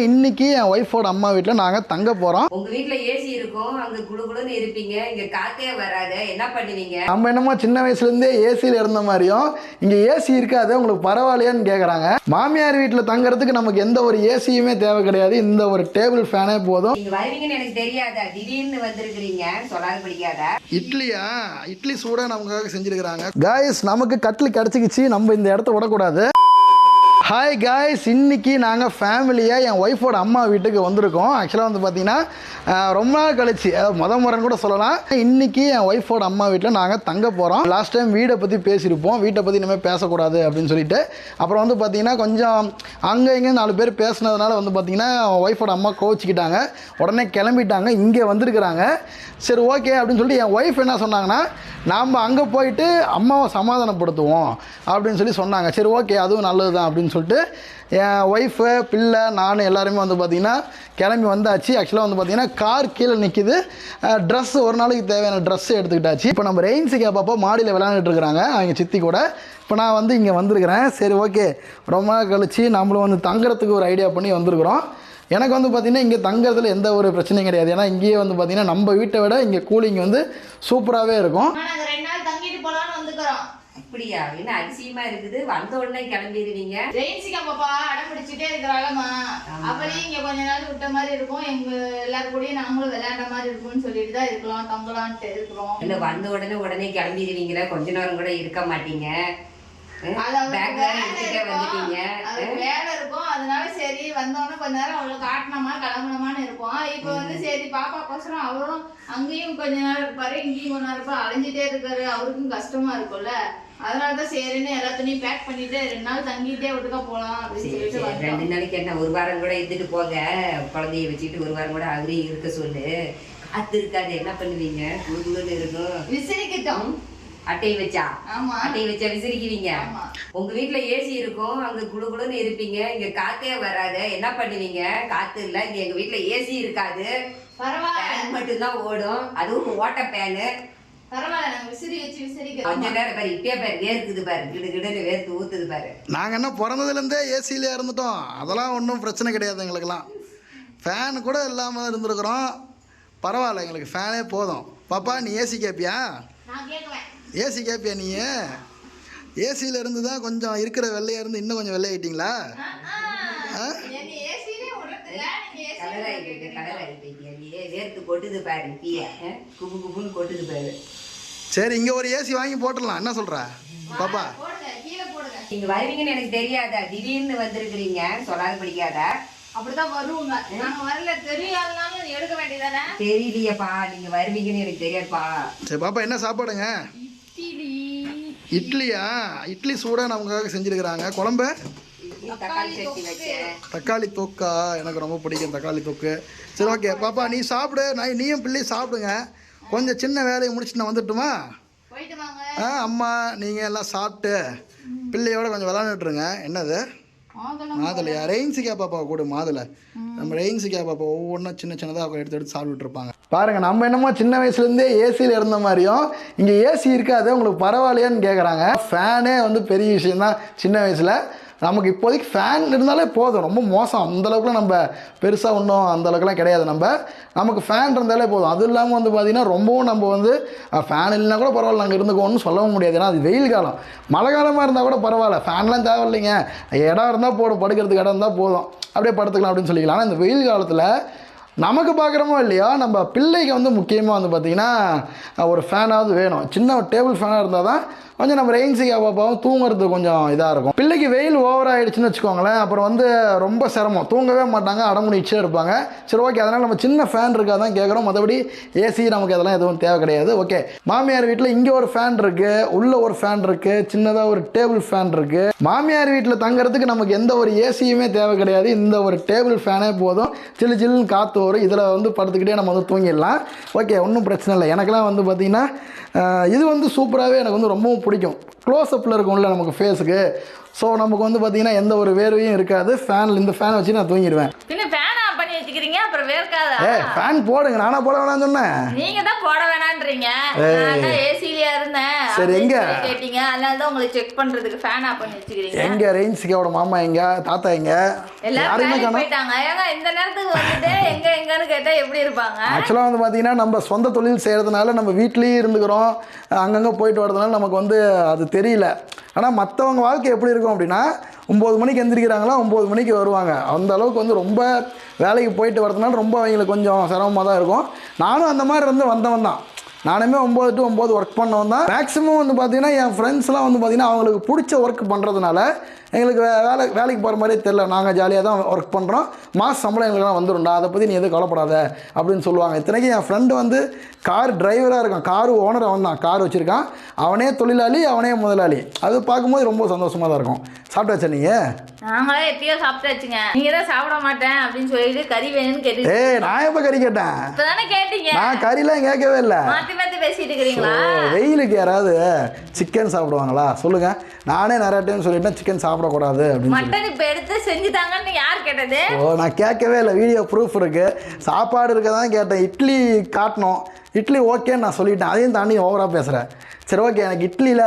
இன்னைக்கு என் ஒய்ஃபோட அம்மா வீட்டில் நாங்கள் தங்க போகிறோம் உங்க வீட்ல ஏசி இருக்கும். அங்க குளு குளுன்னு இருப்பீங்க. இங்க காத்தே வராது. என்ன பண்ணுவீங்க? நம்ம என்னமோ சின்ன வயசுலேருந்தே ஏசியில் இருந்த மாதிரியும் இங்கே ஏசி இருக்காது. உங்களுக்கு பரவாயில்லையான்னு கேட்குறாங்க மாமியார் வீட்டில் தங்குறதுக்கு நமக்கு எந்த ஒரு ஏசியுமே தேவை கிடையாது. இந்த ஒரு டேபிள் ஃபேனே போதும். நீங்க வருவீங்கன்னு எனக்கு தெரியாதா? திடீர்னு வந்திருக்கிறீங்க. சொல்லாது பிடிக்காதா? இட்லியா? இட்லி சூடாக நமக்காக செஞ்சுருக்கிறாங்க. காய்ஸ் நமக்கு கட்டில் கிடச்சிக்கிச்சு. நம்ம இந்த இடத்த விடக்கூடாது. ஹாய் காய்ஸ் இன்னைக்கு நாங்கள் ஃபேமிலியாக என் ஒய்ஃபோட அம்மா வீட்டுக்கு வந்திருக்கோம். ஆக்சுவலாக வந்து பார்த்தீங்கன்னா ரொம்ப நாள் கழிச்சு அதாவது முத முறைன்னு கூட சொல்லலாம். இன்னைக்கு என் ஒய்ஃபோட அம்மா வீட்டில் நாங்கள் தங்க போகிறோம் லாஸ்ட் டைம் வீடை பற்றி பேசியிருப்போம். வீட்டை பற்றி இனிமேல் பேசக்கூடாது அப்படின்னு சொல்லிட்டு. அப்புறம் வந்து பார்த்தீங்கன்னா கொஞ்சம் அங்கே இங்கே நாலு பேர் பேசுனதுனால வந்து பார்த்தீங்கன்னா ஒய்ஃபோட அம்மா கோச்சிக்கிட்டாங்க உடனே கிளம்பிட்டாங்க. இங்கே வந்திருக்கிறாங்க. சரி ஓகே அப்படின்னு சொல்லிட்டு என் ஒய்ஃப் என்ன சொன்னாங்கன்னா நாம் அங்கே போயிட்டு அம்மாவை சமாதானப்படுத்துவோம் அப்படின்னு சொல்லி சொன்னாங்க. சரி ஓகே அதுவும் நல்லது தான் அப்படின்னு சொல்லிட்டு என் ஒய்ஃபு பிள்ளை நான் எல்லாருமே வந்து பார்த்திங்கன்னா கிளம்பி வந்தாச்சு. ஆக்சுவலாக வந்து பார்த்திங்கன்னா கார் கீழே நிற்கிது ட்ரெஸ் ஒரு நாளைக்கு தேவையான ட்ரெஸ்ஸு எடுத்துக்கிட்டாச்சு. இப்போ நம்ம ரெயின்ஸுக்கு அப்பப்போ மாடியில் விளையாண்டுட்டு இருக்கிறாங்க. அவங்க சித்தி கூட. இப்போ நான் வந்து இங்கே வந்திருக்கிறேன். சரி ஓகே ரொம்ப நாள் கழிச்சு நம்மளும் வந்து தங்குறதுக்கு ஒரு ஐடியா பண்ணி வந்திருக்கிறோம். எனக்கு வந்து பார்த்திங்கன்னா இங்கே தங்குறதுல எந்த ஒரு பிரச்சனையும் கிடையாது. ஏன்னா இங்கேயே வந்து பார்த்திங்கன்னா நம்ம வீட்டை விட இங்கே கூலிங் வந்து சூப்பராகவே இருக்கும். அப்படியா? என்ன அதிசயமா இருக்குது? வந்த உடனே கிளம்பிடுவீங்க. ஜெயின்சிகா பாப்பா அடம் பிடிச்சிட்டே இருக்கிறாங்கம்மா. அப்படியே இங்க கொஞ்ச நாள் விட்ட மாதிரி இருக்கும். எங்க எல்லாரும் கூடயும் நாங்களும் விளையாண்ட மாதிரி இருக்கும்னு சொல்லிட்டு தான் இருக்கலாம் தங்கலான்ட்டு இருக்கிறோம். இல்ல வந்த உடனே உடனே கிளம்பிடுவீங்களா. கொஞ்ச நேரம் கூட இருக்க மாட்டீங்க. வேலை இருக்கும். அதனால சரி வந்தோடனே கொஞ்ச நேரம் அவளுக்கு காட்டினோமா கிளம்பணுமான்னு இருப்போம். இப்போ வந்து சரி பாப்பா கோசரம் அவரும் அங்கேயும் கொஞ்ச நேரம் இருப்பாரு இங்கேயும் கொஞ்ச நேரம் இருப்பாரு. அலைஞ்சிட்டே இருக்காரு. அவருக்கும் கஷ்டமா இருக்கும்ல. அதனால தான் சரின்னு எல்லாத்தையும் பேக் பண்ணிட்டு ரெண்டு நாள் தங்கிட்டே விட்டுக்க போலாம் அப்படின்னு சொல்லிட்டு ரெண்டு நாளைக்கு என்ன ஒரு வாரம் கூட இருந்துட்டு போங்க. குழந்தைய வச்சுக்கிட்டு ஒரு வாரம் கூட அவரையும் இருக்க சொல்லு. காத்து இருக்காது என்ன பண்ணுவீங்க? இருக்கும். விசிறிக்கிட்டோம். அட்டையை வச்சா? ஆமா. அட்டையை வச்சா விசிறிக்குவீங்க. ஆமா. உங்க வீட்ல ஏசி இருக்கும். அங்க குளு குளுன்னு இருப்பீங்க. இங்க காத்தே வராது. என்ன பண்ணுவீங்க? காத்து இல்ல. இங்க எங்க வீட்ல ஏசி இருக்காது. பரவாயில்ல. ஃபேன் மட்டும்தான் ஓடும். அதுவும் ஓட்ட ஃபேனு பரவாயில்ல. நாங்க என்ன பிறந்ததுலேருந்தே ஏசியிலே இருந்துட்டோம். அதெல்லாம் ஒன்றும் பிரச்சனை கிடையாது எங்களுக்கெல்லாம். ஃபேன் கூட இல்லாமல் இருந்திருக்கிறோம். பரவாயில்ல. எங்களுக்கு ஃபேனே போதும். பாப்பா நீ ஏசி கேட்பியா கேட்குவேன் ஏசி கேட்பியா நீ? ஏசியில் இருந்து தான் கொஞ்சம் இருக்கிற வெள்ளையாக இருந்து இன்னும் கொஞ்சம் வெள்ளையாயிட்டீங்களா ஆ? சரி இங்கே ஒரு ஏசி வாங்கி போட்டுடலாம். என்ன சொல்கிற பாப்பா. போடுங்க கீழே போடுங்க. நீங்க வருவீங்கன்னு எனக்கு தெரியாதா? திடீர்னு வந்திருக்கிறீங்க சொல்லாது பிடிக்காதா. அப்படிதான் வருவோங்க. நாங்க வரல தெரியாதனாலும் எடுக்க வேண்டியதானே? தெரியலையேப்பா நீங்க வருவீங்கன்னு எனக்கு தெரியாதுப்பா. சரி பாப்பா என்ன சாப்பாடுங்க? இட்லி. இட்லியா? இட்லி சூடாக நமக்காக செஞ்சுருக்கிறாங்க. குழம்பு? தக்காளி தொக்கா. எனக்கு ரொம்ப பிடிக்கும் தக்காளி தொக்கு. சரி ஓகே பாப்பா நீ சாப்பிடு. நான் நீயும் பிள்ளையும் சாப்பிடுங்க. கொஞ்சம் சின்ன வேலையை முடிச்சுட்டு நான் வந்துட்டுமா? போயிட்டு வாங்க. ஆ அம்மா நீங்கள் எல்லாம் சாப்பிட்டு பிள்ளையோட கொஞ்சம் விளாண்டுட்ருங்க என்னது? மாதுளையா ரெயின்ஸிக்கா பாப்பா கூட மாதுளை. நம்ம ரெயின்ஸிக்கா பாப்பா ஒவ்வொன்றும் சின்ன சின்னதாக எடுத்து எடுத்து சாப்பிட்டுட்டு இருப்பாங்க. பாருங்க நம்ம என்னமோ சின்ன வயசுலேருந்தே ஏசியில் இருந்த மாதிரியும் இங்கே ஏசி இருக்காது உங்களுக்கு பரவாயில்லையான்னு கேட்குறாங்க ஃபேனே வந்து பெரிய விஷயம்தான். சின்ன வயசில் நமக்கு இப்போதைக்கு ஃபேன் இருந்தாலே போதும். ரொம்ப மோசம். அந்தளவுக்குலாம் நம்ம பெருசாக ஒன்றும் அந்தளவுக்குலாம் கிடையாது. நம்ம நமக்கு ஃபேன் இருந்தாலே போதும். அதுவும் இல்லாமல் வந்து பார்த்திங்கன்னா ரொம்பவும் நம்ம வந்து ஃபேன் இல்லைனா கூட பரவாயில்ல. நாங்கள் இருந்துக்கோன்னு சொல்லவும் முடியாது. ஏன்னா அது வெயில் காலம். மழை காலமாக இருந்தால் கூட பரவாயில்ல. ஃபேன்லாம் தேவையில்லைங்க. இடம் இருந்தால் போடும் படுக்கிறதுக்கு இடம் இருந்தால் போதும். அப்படியே படுத்துக்கலாம் அப்படின்னு சொல்லிக்கலாம். ஆனால் இந்த வெயில் காலத்தில் நமக்கு பார்க்குறோமோ இல்லையா நம்ம பிள்ளைக்கு வந்து முக்கியமாக வந்து பார்த்திங்கன்னா ஒரு ஃபேனாவது வேணும். சின்ன ஒரு டேபிள் ஃபேனாக இருந்தால் தான் கொஞ்சம் நம்ம ரெயின்ஸிக்கு பாப்பாவும் தூங்குறது கொஞ்சம் இதாக இருக்கும். பிள்ளைக்கு வெயில் ஓவர் ஆகிடுச்சுன்னு வச்சுக்கோங்களேன் அப்புறம் வந்து ரொம்ப சிரமம். தூங்கவே மாட்டாங்க அடமுடிச்சே இருப்பாங்க. சரி ஓகே அதனால் நம்ம சின்ன ஃபேன் இருக்கா தான் கேட்குறோம் மற்றபடி ஏசி நமக்கு அதெல்லாம் எதுவும் தேவை கிடையாது. ஓகே மாமியார் வீட்டில் இங்கே ஒரு ஃபேன் இருக்குது உள்ளே ஒரு ஃபேன் இருக்குது சின்னதாக ஒரு டேபிள் ஃபேன் இருக்குது மாமியார் வீட்டில் தங்குறதுக்கு நமக்கு எந்த ஒரு ஏசியுமே தேவை கிடையாது. இந்த ஒரு டேபிள் ஃபேனே போதும். சில்லு சில்லுன்னு காற்று வரும். இதில் வந்து படுத்துக்கிட்டே நம்ம வந்து தூங்கிடலாம். ஓகே ஒன்றும் பிரச்சனை இல்லை. எனக்கெல்லாம் வந்து பார்த்திங்கன்னா இது வந்து சூப்பராகவே எனக்கு வந்து ரொம்பவும் பிடிக்கும். க்ளோஸ்அப்பில் இருக்கும்ல நமக்கு ஃபேஸுக்கு ஸோ நமக்கு வந்து பார்த்திங்கன்னா எந்த ஒரு வேர்வையும் இருக்காது. ஃபேனில் இந்த ஃபேனை வச்சு நான் தூங்கிடுவேன். ஃபேன் வச்சுக்கிறீங்க அப்புறம் வேர்க்காதா? ஃபேன் போடுங்க. நானா போட வேணாம்னு சொன்னேன். நீங்க தான் போட வேணான்றீங்க. இருந்தேன் சரி, எங்க? கேட்டீங்க. அதனால தான் உங்களை செக் பண்றதுக்கு ஃபேன் ஆஃப் பண்ணி வச்சுக்கிறீங்க எங்க ரெயின்ஸுக்கோட மாமா எங்க தாத்தா எங்க? எல்லாரும் போயிட்டாங்க. ஏங்க இந்த நேரத்துக்கு வந்துட்டு எங்க எங்கன்னு கேட்டா எப்படி இருப்பாங்க? ஆக்சுவலாக வந்து பார்த்தீங்கன்னா நம்ம சொந்த தொழில் செய்கிறதுனால நம்ம வீட்லேயே இருந்துக்கிறோம். அங்கங்கே போயிட்டு வரதுனால நமக்கு வந்து அது தெரியல. ஆனால் மற்றவங்க வாழ்க்கை எப்படி இருக்கும் அப்படின்னா ஒம்பது மணிக்கு எந்திரிக்கிறாங்களா ஒம்பது மணிக்கு வருவாங்க. அந்த அளவுக்கு வந்து ரொம்ப வேலைக்கு போயிட்டு வரதுனால ரொம்ப அவங்களுக்கு கொஞ்சம் சிரமமாக தான் இருக்கும். நானும் அந்த மாதிரி இருந்து வந்தவன் தான் நானுமே ஒம்பது டு ஒம்பது ஒர்க் பண்ணவன் தான். மேக்ஸிமம் வந்து பார்த்தீங்கன்னா என் ஃப்ரெண்ட்ஸ்லாம் வந்து பார்த்தீங்கன்னா அவங்களுக்கு பிடிச்ச ஒர்க் பண்ணுறதுனால எங்களுக்கு வே- வேலை வேலைக்கு போகிற மாதிரியே தெரில நாங்கள் ஜாலியாக தான் ஒர்க் பண்ணுறோம் மாத சம்பளம் எங்களுக்குலாம் வந்துடும்டா அதை பற்றி நீ எதுவும் கவலைப்படாத அப்படின்னு சொல்லுவாங்க. இத்தனைக்கும் என் ஃப்ரெண்டு வந்து கார் டிரைவராக இருக்கான். கார் ஓனர் அவன் தான். கார் வச்சுருக்கான். அவனே தொழிலாளி அவனே முதலாளி. அது பார்க்கும்போது ரொம்ப சந்தோஷமாக தான் இருக்கும். சாப்பிட்டாச்சா நீங்கள் நாங்களே எப்பயோ சாப்பிட்டாச்சுங்க. நீங்க தான் சாப்பிட மாட்டேன் அப்படின்னு சொல்லிட்டு கறி வேணும்னு கேட்டு ஏய் நான் எப்போ கறி கேட்டேன்? இப்பதானே கேட்டீங்க. நான் கறிலாம் கேட்கவே இல்லை. மாத்தி மாத்தி பேசிட்டு இருக்கிறீங்களா? ஓ, வெயிலுக்கு யாராவது சிக்கன் சாப்பிடுவாங்களா? சொல்லுங்க. நானே நிறைய டைம் சொல்லிட்டேன் சிக்கன் சாப்பிடக்கூடாது அப்படின்னு மட்டன் இப்ப எடுத்து செஞ்சுதாங்கன்னு யார் கேட்டது? ஓ நான் கேட்கவே இல்லை. வீடியோ ப்ரூஃப் இருக்கு. சாப்பாடு இருக்க தான் கேட்டேன். இட்லி காட்டணும். இட்லி ஓகேன்னு நான் சொல்லிட்டேன். அதையும் தாண்டி ஓவராக பேசுகிறேன் சரி ஓகே எனக்கு இட்லியில்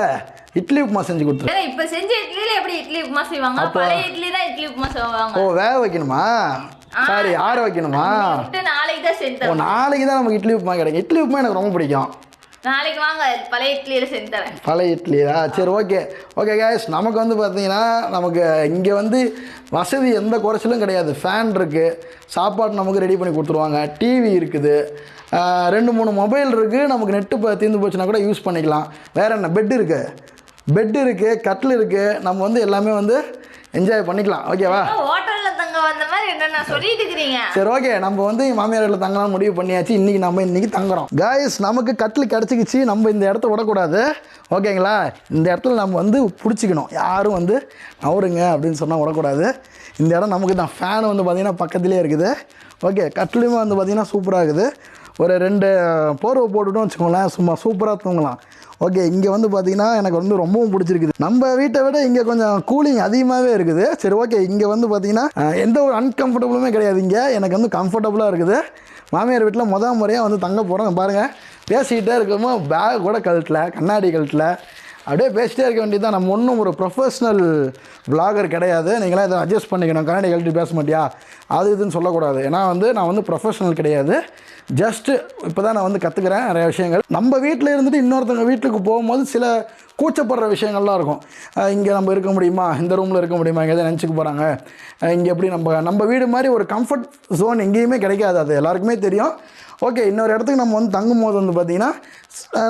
இட்லி உப்புமா செஞ்சு கொடுத்துரு. இப்ப செஞ்ச இட்லியில எப்படி இட்லி உப்புமா செய்வாங்க? பழைய இட்லி தான் இட்லி உப்புமா செய்வாங்க. ஓ வேக வைக்கணுமா? சாரி ஆற வைக்கணுமா? நாளைக்கு தான் செஞ்சு ஓ நாளைக்கு தான் நமக்கு இட்லி உப்புமா கிடைக்கும். இட்லி உப்புமா எனக்கு ரொம்ப பிடிக்கும். நாளைக்கு வாங்க பழைய இட்லியில செஞ்சு தரேன். பழைய இட்லியா சரி ஓகே. ஓகே கேஸ் நமக்கு வந்து பார்த்தீங்கன்னா நமக்கு இங்கே வந்து வசதி எந்த குறைச்சலும் கிடையாது. ஃபேன் இருக்குது சாப்பாடு நமக்கு ரெடி பண்ணி கொடுத்துருவாங்க. டிவி இருக்குது. ரெண்டு மூணு மொபைல் இருக்குது நமக்கு நெட்டு தீர்ந்து போச்சுன்னா கூட யூஸ் பண்ணிக்கலாம். வேறு என்ன? பெட் இருக்குது பெட் இருக்குது கட்டில் இருக்குது நம்ம வந்து எல்லாமே வந்து என்ஜாய் பண்ணிக்கலாம். ஓகேவா ஹோட்டல்ல தங்க வந்த மாதிரி என்ன சொல்லிட்டு இருக்கிறீங்க? சரி ஓகே நம்ம வந்து மாமியார் வீட்டில் தங்கலாம் முடிவு பண்ணியாச்சு. இன்றைக்கி நம்ம இன்றைக்கி தங்குறோம். காய்ஸ் நமக்கு கட்டில் கிடச்சிக்கிச்சு. நம்ம இந்த இடத்த விடக்கூடாது. ஓகேங்களா இந்த இடத்துல நம்ம வந்து பிடிச்சிக்கணும். யாரும் வந்து நவருங்க அப்படின்னு சொன்னால் விடக்கூடாது. இந்த இடம் நமக்கு தான். ஃபேன் வந்து பார்த்திங்கன்னா பக்கத்துலேயே இருக்குது. ஓகே கட்டிலுமே வந்து பார்த்திங்கன்னா சூப்பராக இருக்குது. ஒரு ரெண்டு போர்வை போட்டுட்டோம் வச்சுக்கோங்களேன். சும்மா சூப்பராக தூங்கலாம். ஓகே இங்கே வந்து பார்த்தீங்கன்னா எனக்கு வந்து ரொம்பவும் பிடிச்சிருக்குது. நம்ம வீட்டை விட இங்கே கொஞ்சம் கூலிங் அதிகமாகவே இருக்குது. சரி ஓகே இங்கே வந்து பார்த்தீங்கன்னா எந்த ஒரு அன்கம்ஃபர்டபுளுமே கிடையாது இங்கே. எனக்கு வந்து கம்ஃபர்டபுளாக இருக்குது. மாமியார் வீட்டில் மொதல் முறையாக வந்து தங்க போகிறோம் பாருங்கள் பேசிக்கிட்டே இருக்கமோ பேக் கூட கழட்டல கண்ணாடி கழட்டல. அப்படியே பேசிட்டே இருக்க வேண்டியது தான் நம்ம ஒன்றும் ஒரு ப்ரொஃபஷ்னல் விளாகர் கிடையாது. நீங்களாம் இதை அட்ஜஸ்ட் பண்ணிக்கணும். கண்ணாடி கழட்டி பேச மாட்டியா? அது இதுன்னு சொல்லக்கூடாது. ஏன்னா வந்து நான் வந்து ப்ரொஃபஷனல் கிடையாது. ஜஸ்ட்டு இப்போ தான் நான் வந்து கற்றுக்கிறேன் நிறைய விஷயங்கள். நம்ம வீட்டில் இருந்துட்டு இன்னொருத்தவங்க வீட்டுக்கு போகும்போது சில கூச்சப்படுற விஷயங்கள்லாம் இருக்கும். இங்கே நம்ம இருக்க முடியுமா? இந்த ரூமில் இருக்க முடியுமா? எங்கே எதாவது நினச்சிக்க போகிறாங்க இங்கே எப்படி நம்ம நம்ம வீடு மாதிரி ஒரு கம்ஃபர்ட் ஜோன் எங்கேயுமே கிடைக்காது. அது எல்லாருக்குமே தெரியும். ஓகே இன்னொரு இடத்துக்கு நம்ம வந்து தங்கும் போது வந்து பார்த்திங்கன்னா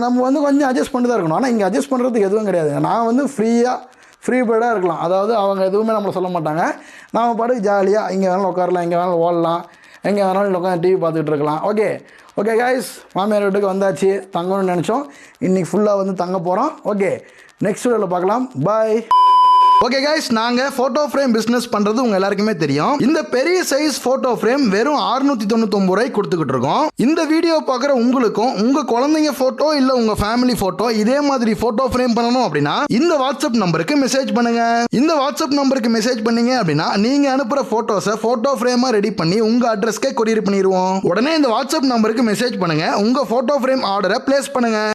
நம்ம வந்து கொஞ்சம் அட்ஜஸ்ட் பண்ணி தான் இருக்கணும். ஆனால் இங்கே அட்ஜஸ்ட் பண்ணுறதுக்கு எதுவும் கிடையாது. நான் வந்து ஃப்ரீயாக ஃப்ரீ பேர்டாக இருக்கலாம். அதாவது அவங்க எதுவுமே நம்மளை சொல்ல மாட்டாங்க. நாம் பாட்டுக்கு ஜாலியாக இங்கே வேணாலும் உட்காரலாம் இங்கே வேணாலும் ஓடலாம். எங்கே வேணாலும் உட்காந்து டிவி பார்த்துக்கிட்டு இருக்கலாம். ஓகே ஓகே காய்ஸ் மாமியார் வீட்டுக்கு வந்தாச்சு. தங்கணும்னு நினச்சோம். இன்றைக்கி ஃபுல்லாக வந்து தங்க போகிறோம் ஓகே நெக்ஸ்ட் வீடியோவில் பார்க்கலாம். பாய் ஓகே கைஸ் நாங்கள் ஃபோட்டோ ஃப்ரேம் பிஸ்னஸ் பண்ணுறது உங்கள் எல்லாருக்குமே தெரியும். இந்த பெரிய சைஸ் ஃபோட்டோ ஃப்ரேம் வெறும் 699 தொண்ணூத்தொம்பது ரூபாய் கொடுத்துக்கிட்டு இருக்கோம். இந்த வீடியோ பார்க்குற உங்களுக்கும் உங்கள் குழந்தைங்க ஃபோட்டோ இல்லை உங்கள் ஃபேமிலி ஃபோட்டோ இதே மாதிரி ஃபோட்டோ ஃப்ரேம் பண்ணணும் அப்படின்னா இந்த வாட்ஸ்அப் நம்பருக்கு மெசேஜ் பண்ணுங்க. இந்த வாட்ஸ்அப் நம்பருக்கு மெசேஜ் பண்ணீங்க அப்படின்னா நீங்கள் அனுப்புகிற ஃபோட்டோஸை ஃபோட்டோ ஃப்ரேமாக ரெடி பண்ணி உங்கள் அட்ரஸ்க்கே கொரியர் பண்ணிடுவோம் உடனே இந்த வாட்ஸ்அப் நம்பருக்கு மெசேஜ் பண்ணுங்க. உங்கள் ஃபோட்டோ ஃப்ரேம் ஆர்டரை பிளேஸ் பண்ணுங்க.